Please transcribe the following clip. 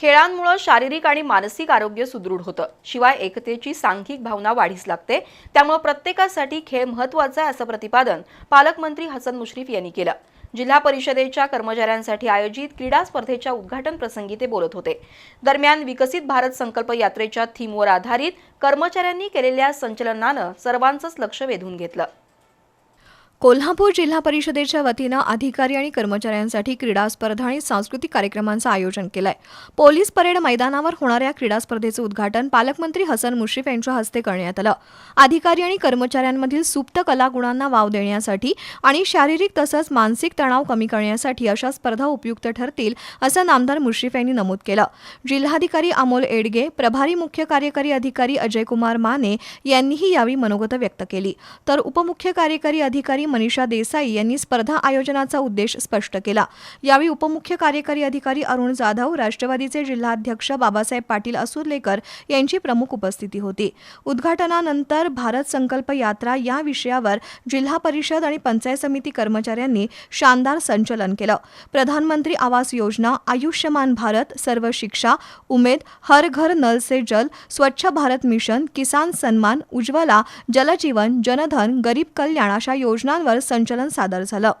खेळांमुळे शारीरिक आणि मानसिक आरोग्य सुदृढ होतं. शिवाय एकतेची सांघिक भावना वाढीस लागते. त्यामुळे प्रत्येकासाठी खेळ महत्त्वाचा आहे असं प्रतिपादन पालकमंत्री हसन मुश्रीफ यांनी केलं. जिल्हा परिषदेच्या कर्मचाऱ्यांसाठी आयोजित क्रीडा स्पर्धेच्या उद्घाटन प्रसंगी ते बोलत होते. दरम्यान विकसित भारत संकल्प यात्रेच्या थीमवर आधारित कर्मचाऱ्यांनी केलेल्या संचलनानं सर्वांचंच लक्ष वेधून घेतलं. कोल्हापूर जिल्हा परिषदेच्या वतीनं अधिकारी आणि कर्मचाऱ्यांसाठी क्रीडा स्पर्धा आणि सांस्कृतिक कार्यक्रमांचं आयोजन केलंय. पोलीस परेड मैदानावर होणाऱ्या क्रीडा स्पर्धेचं उद्घाटन पालकमंत्री हसन मुश्रीफ यांच्या हस्ते करण्यात आलं. अधिकारी आणि कर्मचाऱ्यांमधील सुप्त कलागुणांना वाव देण्यासाठी आणि शारीरिक तसंच मानसिक तणाव कमी करण्यासाठी अशा स्पर्धा उपयुक्त ठरतील असं नामदार मुश्रीफ यांनी नमूद केलं. जिल्हाधिकारी अमोल एडगे प्रभारी मुख्य कार्यकारी अधिकारी अजयकुमार माने यांनीही यावेळी मनोगत व्यक्त केली. तर उपमुख्य कार्यकारी अधिकारी मनीषा देसाई यांनी स्पर्धा आयोजनाचा उद्देश स्पष्ट केला. यावेळी उपमुख्य कार्यकारी अधिकारी अरुण जाधव राष्ट्रवादीचे जिल्हाध्यक्ष बाबासाहेब पाटील असुर्लेकर यांची प्रमुख उपस्थिती होती. उद्घाटनानंतर भारत संकल्प यात्रा या विषयावर जिल्हा परिषद आणि पंचायत समिती कर्मचाऱ्यांनी शानदार संचलन केलं. प्रधानमंत्री आवास योजना आयुष्यमान भारत सर्व शिक्षा उमेद हर घर नल से जल स्वच्छ भारत मिशन किसान सन्मान उज्ज्वला जलजीवन जनधन गरीब कल्याण अशा योजना योजनांवर संचलन सादर झालं.